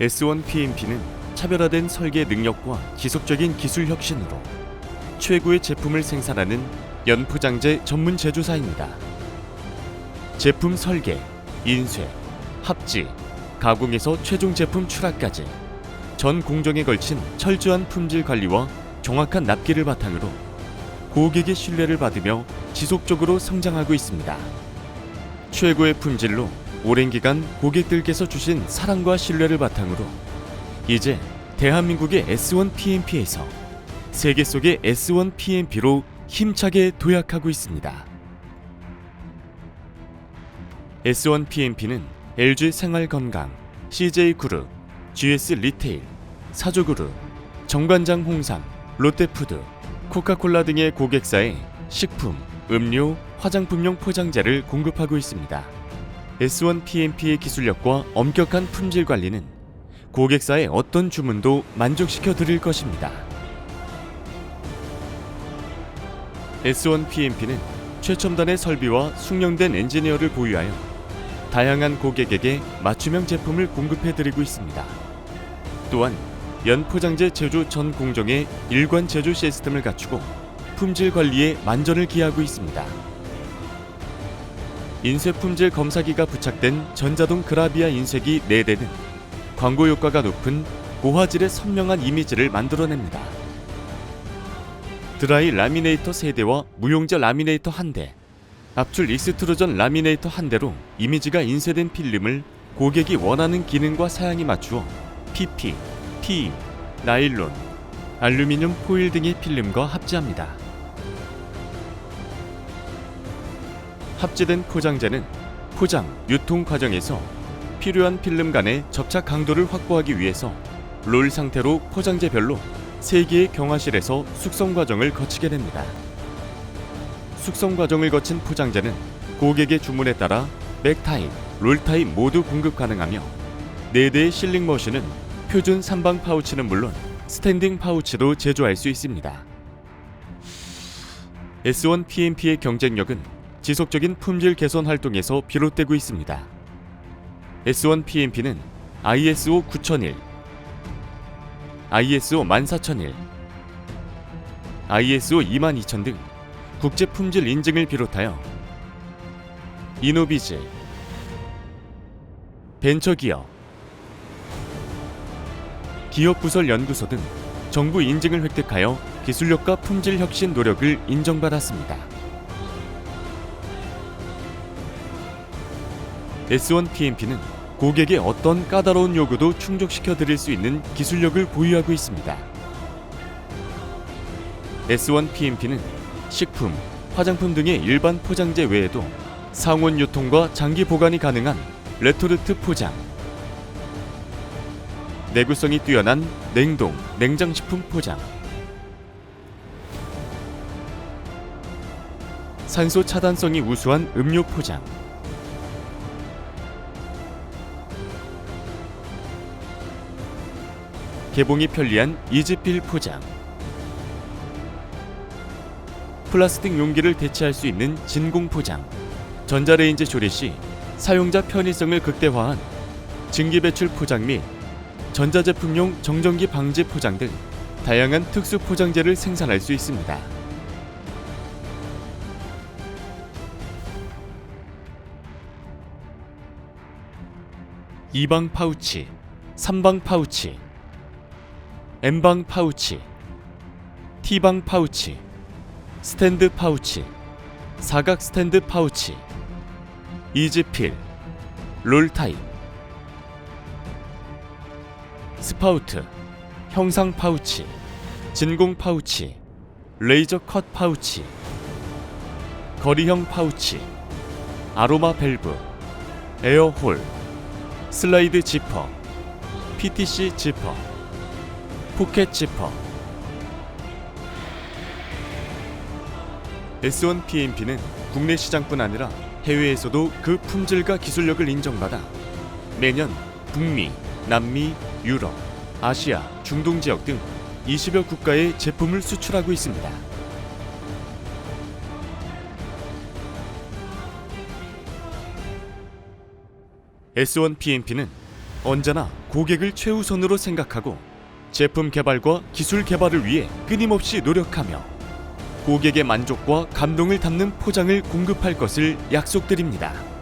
S1PMP는 차별화된 설계 능력과 지속적인 기술 혁신으로 최고의 제품을 생산하는 연포장재 전문 제조사입니다. 제품 설계, 인쇄, 합지, 가공에서 최종 제품 출하까지 전 공정에 걸친 철저한 품질 관리와 정확한 납기를 바탕으로 고객의 신뢰를 받으며 지속적으로 성장하고 있습니다. 최고의 품질로 오랜 기간 고객들께서 주신 사랑과 신뢰를 바탕으로 이제 대한민국의 S1 PMP에서 세계 속의 S1 PMP로 힘차게 도약하고 있습니다. S1 PMP는 LG 생활건강, CJ 그룹, GS 리테일, 사조그룹, 정관장 홍삼, 롯데푸드, 코카콜라 등의 고객사에 식품, 음료, 화장품용 포장재를 공급하고 있습니다. S1 PMP의 기술력과 엄격한 품질 관리는 고객사의 어떤 주문도 만족시켜 드릴 것입니다. S1 PMP는 최첨단의 설비와 숙련된 엔지니어를 보유하여 다양한 고객에게 맞춤형 제품을 공급해 드리고 있습니다. 또한 연포장재 제조 전 공정에 일관 제조 시스템을 갖추고 품질 관리에 만전을 기하고 있습니다. 인쇄 품질 검사기가 부착된 전자동 그라비아 인쇄기 4대는 광고 효과가 높은 고화질의 선명한 이미지를 만들어냅니다. 드라이 라미네이터 3대와 무용자 라미네이터 1대, 압출 익스트루전 라미네이터 1대로 이미지가 인쇄된 필름을 고객이 원하는 기능과 사양에 맞추어 PP, PE, 나일론, 알루미늄 포일 등의 필름과 합지합니다. 합지된 포장재는 포장, 유통 과정에서 필요한 필름 간의 접착 강도를 확보하기 위해서 롤 상태로 포장재별로 3개의 경화실에서 숙성 과정을 거치게 됩니다. 숙성 과정을 거친 포장재는 고객의 주문에 따라 백타입, 롤타입 모두 공급 가능하며 4대의 실링 머신은 표준 3방 파우치는 물론 스탠딩 파우치도 제조할 수 있습니다. S1 PMP의 경쟁력은 지속적인 품질 개선 활동에서 비롯되고 있습니다. S1 PMP는 ISO 9001, ISO 14001, ISO 22000 등 국제 품질 인증을 비롯하여 이노비즈, 벤처기업, 기업 부설 연구소 등 정부 인증을 획득하여 기술력과 품질 혁신 노력을 인정받았습니다. S1 PMP는 고객의 어떤 까다로운 요구도 충족시켜 드릴 수 있는 기술력을 보유하고 있습니다. S1 PMP는 식품, 화장품 등의 일반 포장재 외에도 상온 유통과 장기 보관이 가능한 레토르트 포장, 내구성이 뛰어난 냉동, 냉장식품 포장, 산소 차단성이 우수한 음료 포장, 개봉이 편리한 이즈필 포장, 플라스틱 용기를 대체할 수 있는 진공 포장, 전자레인지 조리 시 사용자 편의성을 극대화한 증기 배출 포장 및 전자제품용 정전기 방지 포장 등 다양한 특수 포장재를 생산할 수 있습니다. 이방 파우치, 삼방 파우치, M방 파우치, T방 파우치, 스탠드 파우치, 사각 스탠드 파우치, 이즈필, 롤 타입, 스파우트, 형상 파우치, 진공 파우치, 레이저 컷 파우치, 거리형 파우치, 아로마 밸브, 에어홀, 슬라이드 지퍼, PTC 지퍼, 포켓 지퍼. S1 PMP는 국내 시장뿐 아니라 해외에서도 그 품질과 기술력을 인정받아 매년 북미, 남미, 유럽, 아시아, 중동 지역 등 20여 국가에 제품을 수출하고 있습니다. S1 PMP는 언제나 고객을 최우선으로 생각하고 제품 개발과 기술 개발을 위해 끊임없이 노력하며 고객의 만족과 감동을 담는 포장을 공급할 것을 약속드립니다.